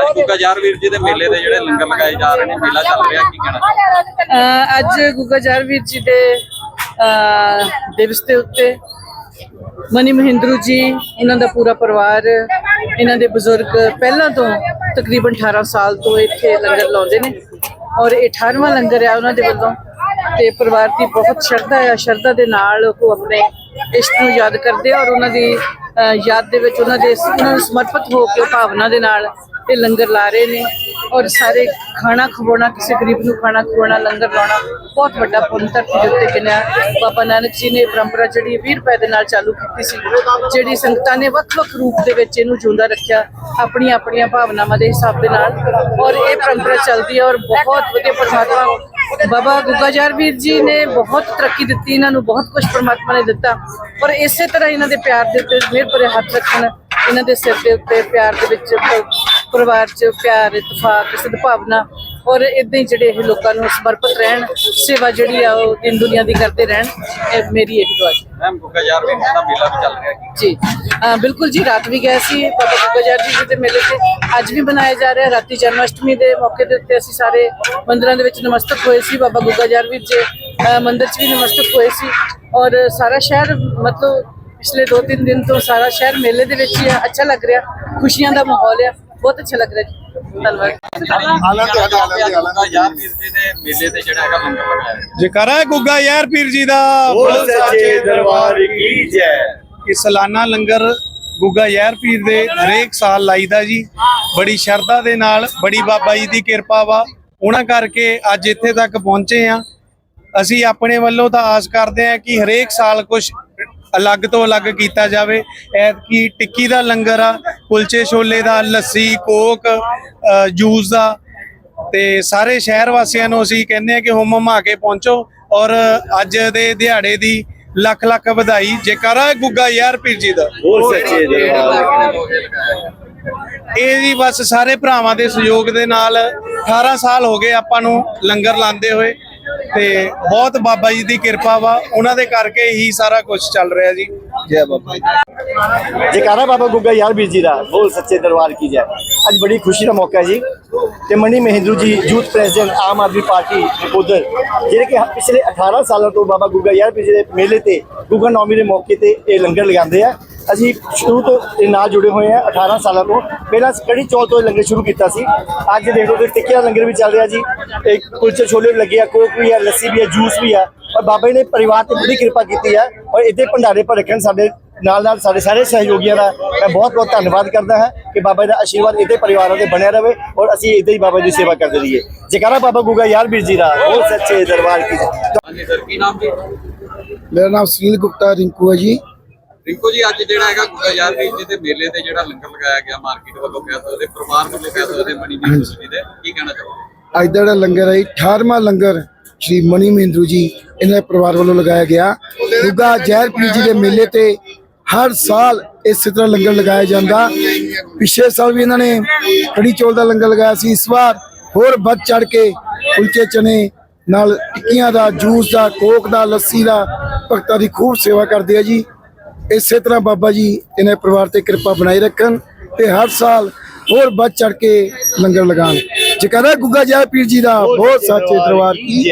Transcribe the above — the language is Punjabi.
ਅੱਜ ਗੁੱਗਾ ਯਾਰ ਵੀਰ ਜੀ ਦੇ ਮੇਲੇ ਦੇ ਜਿਹੜੇ ਲੰਗਰ ਲਗਾਏ ਜਾ ਰਹੇ ਨੇ, ਮੇਲਾ ਚੱਲ ਰਿਹਾ, ਕੀ ਕਹਿਣਾ ਅੱਜ ਗੁੱਗਾ ਜਰਵੀਰ ਜੀ ਦੇ ਦਿਵਸ ਦੇ ਉੱਤੇ ਮਨੀ ਮਹਿੰਦਰੂ ਜੀ ਉਹਨਾਂ ਦਾ ਪੂਰਾ ਪਰਿਵਾਰ, ਇਹਨਾਂ ਦੇ ਬਜ਼ੁਰਗ ਪਹਿਲਾਂ ਤੋਂ ਤਕਰੀਬਨ 18 ਸਾਲ ਤੋਂ ਇੱਥੇ ਲੰਗਰ ਲਾਉਂਦੇ ਨੇ ਔਰ ਇਹ 18ਵਾਂ ਲੰਗਰ ਆ ਉਹਨਾਂ ਦੇ ਵੱਲੋਂ ਤੇ ਪਰਿਵਾਰ ਦੀ ਬਹੁਤ ਸ਼ਰਧਾ ਆ, ਸ਼ਰਧਾ ਦੇ ਨਾਲ ਉਹ ਆਪਣੇ ਇਸ਼ਟ ਨੂੰ ਯਾਦ ਕਰਦੇ ਔਰ ਉਹਨਾਂ ਦੀ, ਅਹ, ਯਾਦ ਦੇ ਵਿੱਚ ਉਹਨਾਂ ਦੇ ਉਹਨਾਂ ਨੂੰ ਸਮਰਪਿਤ ਹੋ ਕੇ ਭਾਵਨਾ ਦੇ ਨਾਲ ਇਹ ਲੰਗਰ ਲਾ ਰਹੇ ਨੇ ਔਰ ਸਾਰੇ ਖਾਣਾ ਖਵਾਉਣਾ, ਕਿਸੇ ਗਰੀਬ ਨੂੰ ਖਾਣਾ ਖਵਾਉਣਾ, ਲੰਗਰ ਲਾਉਣਾ ਬਹੁਤ ਵੱਡਾ ਪੁੰਨ ਧਰਤੀ ਦੇ ਉੱਤੇ ਗਿਣਿਆ ਬਾਬਾ ਨਾਨਕ ਜੀ ਨੇ ਪਰੰਪਰਾ ਜਿਹੜੀ 20 ਰੁਪਏ ਦੇ ਨਾਲ ਚਾਲੂ ਕੀਤੀ ਸੀ, ਜਿਹੜੀ ਸੰਗਤਾਂ ਨੇ ਵੱਖ-ਵੱਖ ਰੂਪ ਦੇ ਵਿੱਚ ਇਹਨੂੰ ਜਿਉਂਦਾ ਰੱਖਿਆ, ਆਪਣੀਆਂ ਆਪਣੀਆਂ ਭਾਵਨਾਵਾਂ ਦੇ ਹਿਸਾਬ ਦੇ ਨਾਲ ਔਰ ਇਹ ਪਰੰਪਰਾ ਚੱਲਦੀ ਹੈ ਔਰ ਬਹੁਤ ਵਧੀਆ ਪਰਮਾਤਮਾ ਬਾਬਾ ਗੁੱਗਾ ਜਾਰ ਵੀਰ ਜੀ ਨੇ ਬਹੁਤ ਤਰੱਕੀ ਦਿੱਤੀ, ਇਹਨਾਂ ਨੂੰ ਬਹੁਤ ਕੁਝ ਪਰਮਾਤਮਾ ਨੇ ਦਿੱਤਾ, ਔਰ ਇਸੇ ਤਰ੍ਹਾਂ ਇਹਨਾਂ ਦੇ ਪਿਆਰ ਦੇ ਉੱਤੇ ਮਿਹਰ ਭਰੇ ਹੱਥ ਰੱਖਣ, ਇਹਨਾਂ ਦੇ ਸਿਰ ਦੇ ਉੱਤੇ ਪਿਆਰ ਦੇ ਵਿੱਚ ਪਰਿਵਾਰ 'ਚ ਪਿਆਰ ਇਤਫਾਕ ਸਦਭਾਵਨਾ ਔਰ ਇਦਾਂ ਹੀ ਜਿਹੜੇ ਇਹ ਲੋਕਾਂ ਨੂੰ ਸਮਰਪਿਤ ਰਹਿਣ ਸੇਵਾ ਜਿਹੜੀ ਆ ਉਹ ਦਿਨ ਦੁਨੀਆ ਦੀ ਕਰਦੇ ਰਹਿਣ ਇਹ ਮੇਰੀ ਇਹ ਦੁਆ ਹੈ ਮੈਮ ਗੁੱਗਾ ਯਾਰ ਵੀਰ ਜੀ ਦਾ ਮੇਲਾ ਵੀ ਚੱਲ ਰਿਹਾ ਕੀ ਜੀ। ਬਿਲਕੁਲ ਜੀ ਰਾਤ ਵੀ ਗਏ ਸੀ ਬਾਬਾ ਗੁੱਗਾ ਜਰ ਜੀ ਦੇ ਮੇਲੇ ਤੇ ਅੱਜ ਵੀ ਮਨਾਇਆ ਜਾ ਰਿਹਾ ਰਾਤੀ ਜਨਮ ਅਸ਼ਟਮੀ ਦੇ ਮੌਕੇ ਦੇ ਉੱਤੇ ਅਸੀਂ ਸਾਰੇ ਮੰਦਿਰਾਂ ਦੇ ਵਿੱਚ ਨਮਸਤਕ ਹੋਏ ਸੀ ਬਾਬਾ ਗੁੱਗਾ ਜਰ ਵੀ ਜੀ ਮੰਦਿਰ 'ਚ ਵੀ ਨਮਸਤਕ ਹੋਏ ਸੀ ਔਰ ਸਾਰਾ ਸ਼ਹਿਰ ਮਤਲਬ ਪਿਛਲੇ 2-3 ਦਿਨ ਤੋਂ ਸਾਰਾ ਸ਼ਹਿਰ ਮੇਲੇ ਦੇ ਵਿੱਚ ਹੀ ਆ ਅੱਛਾ ਲੱਗ ਰਿਹਾ ਖੁਸ਼ੀਆਂ ਦਾ ਮਾਹੌਲ ਆ। ਬਹੁਤ ਅੱਛਾ ਲੱਗ ਰਿਹਾ ਜੀ। ਧੰਨਵਾਦ। ਗੁੱਗਾ ਯਾਰ ਵੀਰ ਜੀ ਦੇ ਮੇਲੇ ਤੇ ਜਿਹੜਾ ਹੈਗਾ ਲੰਗਰ ਲਗਾਇਆ ਹੈ। ਜਕਾਰਾ ਗੁੱਗਾ ਯਾਰ ਪੀਰ ਜੀ ਦਾ ਬੋਲ ਸੱਚੇ ਦਰਬਾਰ ਕੀ ਜੈ। ਕਿ ਸਾਲਾਨਾ ਲੰਗਰ ਗੁੱਗਾ ਯਾਰ ਪੀਰ ਦੇ ਹਰੇਕ ਸਾਲ ਲਾਈਦਾ ਜੀ। ਬੜੀ ਸ਼ਰਧਾ ਦੇ ਨਾਲ ਬੜੀ ਬਾਬਾ ਜੀ ਦੀ ਕਿਰਪਾ ਵਾ। ਉਹਨਾਂ ਕਰਕੇ ਅੱਜ ਇੱਥੇ ਤੱਕ ਪਹੁੰਚੇ ਆ ਅਸੀਂ ਆਪਣੇ ਵੱਲੋਂ ਤਾਂ ਆਸ ਕਰਦੇ ਆ ਕਿ ਹਰੇਕ ਸਾਲ ਕੁਝ ਅਲੱਗ ਤੋਂ ਅਲੱਗ ਕੀਤਾ ਜਾਵੇ। ਐਤਕੀ ਟਿੱਕੀ ਦਾ ਲੰਗਰ ਆ ਕੁਲਚੇ ਛੋਲੇ ਦਾ ਲੱਸੀ ਕੋਕ ਜੂਸ ਦਾ। ਤੇ ਸਾਰੇ ਸ਼ਹਿਰ ਵਾਸੀਆਂ ਨੂੰ ਅਸੀਂ ਕਹਿੰਦੇ ਆ ਕਿ ਹੁਮ ਹੁਮਾ ਕੇ ਪਹੁੰਚੋ ਔਰ ਅੱਜ ਦੇ ਦਿਹਾੜੇ ਦੀ ਲੱਖ ਲੱਖ ਵਧਾਈ। ਜੇਕਰ ਗੁੱਗਾ ਯਾਰ ਪੀਰ ਜੀ ਦਾ। ਬੋਲ ਸੱਚੇ ਲੋਕ ਇਹ ਜੀ ਬਸ ਸਾਰੇ ਭਰਾਵਾਂ ਦੇ ਸਹਿਯੋਗ ਦੇ ਨਾਲ 18 ਸਾਲ ਹੋ ਗਏ ਆਪਾਂ ਨੂੰ ਲੰਗਰ ਲਾਉਂਦੇ ਹੋਏ। ਤੇ ਬਹੁਤ ਬਾਬਾ ਜੀ ਦੀ ਕਿਰਪਾ ਵਾ, ਉਹਨਾਂ ਦੇ ਕਰਕੇ ਹੀ ਸਾਰਾ ਕੁਝ ਚੱਲ ਰਿਹਾ ਜੀ। ਜੈ ਬਾਬਾ ਜੀ। ਜੈਕਾਰਾ ਬਾਬਾ ਗੁੱਗਾ ਯਾਰ ਵੀਰ ਜੀ ਦਾ, ਬੋਲ ਸੱਚੇ ਦਰਬਾਰ ਕੀ ਜੈ। ਅੱਜ ਬੜੀ ਖੁਸ਼ੀ ਦਾ ਮੌਕਾ ਜੀ। ਤੇ Mani Mahindru ji, youth president, Aam Aadmi party ਉਧਰ, ਜਿਹੜੇ ਕਿ ਪਿਛਲੇ 18 ਸਾਲਾਂ ਤੋਂ ਬਾਬਾ ਗੁੱਗਾ ਯਾਰ ਵੀਰ ਜੀ ਦੇ ਮੇਲੇ ਤੇ ਗੁੱਗਾ ਨੌਮੀ ਦੇ ਮੌਕੇ ਤੇ ਇਹ ਲੰਗਰ ਲਗਾਉਂਦੇ ਆ। ਅਸੀਂ ਸ਼ੁਰੂ ਤੋਂ ਇਹ ਨਾਲ ਜੁੜੇ ਹੋਏ ਆ 18 ਸਾਲਾਂ ਤੋਂ। ਪਹਿਲਾਂ ਕੜੀ ਚੌਲ ਤੋਂ ਇਹ ਲੰਗਰ ਸ਼ੁਰੂ ਕੀਤਾ ਸੀ। ਅੱਜ ਦੇਖ ਕਿ ਟਿੱਕੀ ਦਾ ਲੰਗਰ ਵੀ ਚੱਲ ਰਿਹਾ ਜੀ। ਇੱਕ ਕੁਲਚੇ ਛੋਲੇ ਵੀ ਲੱਗੇ ਆ ਕੋਕ ਵੀ ਆ ਲੱਸੀ ਵੀ ਆ ਜੂਸ ਵੀ ਆ। ਔਰ ਬਾਬਾ ਜੀ ਨੇ ਪਰਿਵਾਰ ਤੇ ਬੜੀ ਕਿਰਪਾ ਕੀਤੀ ਆ ਔਰ ਇੱਥੇ ਭੰਡਾਰੇ ਭਰ ਰੱਖਣ ਸਾਡੇ ਨਾਲ ਨਾਲ ਸਾਡੇ ਸਾਰੇ ਸਹਿਯੋਗੀਆਂ ਦਾ ਮੈਂ ਬਹੁਤ ਬਹੁਤ ਧੰਨਵਾਦ ਕਰਦਾ ਹਾਂ ਕਿ ਬਾਬਾ ਜੀ ਦਾ ਆਸ਼ੀਰਵਾਦ ਇਹਦੇ ਪਰਿਵਾਰਾਂ ਤੇ ਬਣਿਆ ਰਵੇ ਔਰ ਅਸੀਂ ਇਦਾਂ ਹੀ ਬਾਬਾ ਜੀ ਦੀ ਸੇਵਾ ਕਰਦੇ ਰਹੀਏ। ਜੈਕਾਰਾ ਬਾਬਾ ਗੁੱਗਾ ਯਾਰ ਵੀਰ ਜੀ ਦਾ ਬਹੁਤ ਸੱਚੇ ਦਰਬਾਰ ਕੀ ਜੈ। ਹਾਂਜੀ ਸਰ ਕੀ ਨਾਮ ਜੀ? ਮੇਰਾ ਨਾਮ ਸੁਨੀਲ ਗੁਪਤਾ ਰਿੰਕੂ ਹੈ ਜੀ। ਰਿੰਕੂ ਜੀ ਅੱਜ ਜਿਹੜਾ ਹੈਗਾ ਗੁੱਗਾ ਯਾਰ ਜੀ ਦੇ ਮੇਲੇ ਤੇ ਜਿਹੜਾ ਲੰਗਰ ਲਗਾਇਆ ਗਿਆ ਮਾਰਕੀਟ ਵੱਲੋਂ ਕਹਿ ਸਕਦੇ ਪਰਿਵਾਰ ਵੱਲੋਂ ਕਹਿ ਸਕਦੇ ਮਣੀ ਜੀ ਜੀ ਦੇ ਕੀ ਕਹਿਣਾ ਚਾਹੋਗੇ? ਅੱਜ ਦਾ ਜਿਹੜਾ ਲੰਗਰ ਹੈ 18ਵਾਂ ਲੰਗਰ ਸ਼੍ਰੀ ਮਨੀ ਮਹਿੰਦਰੂ ਜੀ ਇਹਨਾਂ ਦੇ ਪਰਿਵਾਰ ਵੱਲੋਂ ਲਗਾਇਆ ਗਿਆ। ਗੁੱਗਾ ਜ਼ਹਿਰ ਪੀਰ ਜੀ ਦੇ ਮੇਲੇ ਤੇ ਹਰ ਸਾਲ ਇਸੇ ਤਰ੍ਹਾਂ ਲੰਗਰ ਲਗਾਇਆ ਜਾਂਦਾ। ਪਿਛਲੇ ਸਾਲ ਵੀ ਇਹਨਾਂ ਨੇ ਕੜੀ ਚੌਲ ਦਾ ਲੰਗਰ ਲਗਾਇਆ ਸੀ। ਇਸ ਵਾਰ ਹੋਰ ਵੱਧ ਚੜ ਕੇ ਕੁਲਚੇ ਚਨੇ ਨਾਲ ਟਿੱਕੀਆਂ ਦਾ ਜੂਸ ਦਾ ਕੋਕ ਦਾ ਲੱਸੀ ਦਾ ਭਗਤਾਂ ਦੀ ਖੂਬ ਸੇਵਾ ਕਰਦੇ ਆ ਜੀ। ਇਸੇ ਤਰ੍ਹਾਂ ਬਾਬਾ ਜੀ ਇਹਨਾਂ ਪਰਿਵਾਰ ਤੇ ਕਿਰਪਾ ਬਣਾਈ ਰੱਖਣ ਤੇ ਹਰ ਸਾਲ ਹੋਰ ਵੱਧ ਚੜ ਕੇ ਲੰਗਰ ਲਗਾਉਣ। ਜੇਕਰ ਗੁੱਗਾ ਜੈ ਪੀਰ ਜੀ ਦਾ, ਬਹੁਤ ਸੱਚੇ ਦਰਬਾਰ ਕੀ।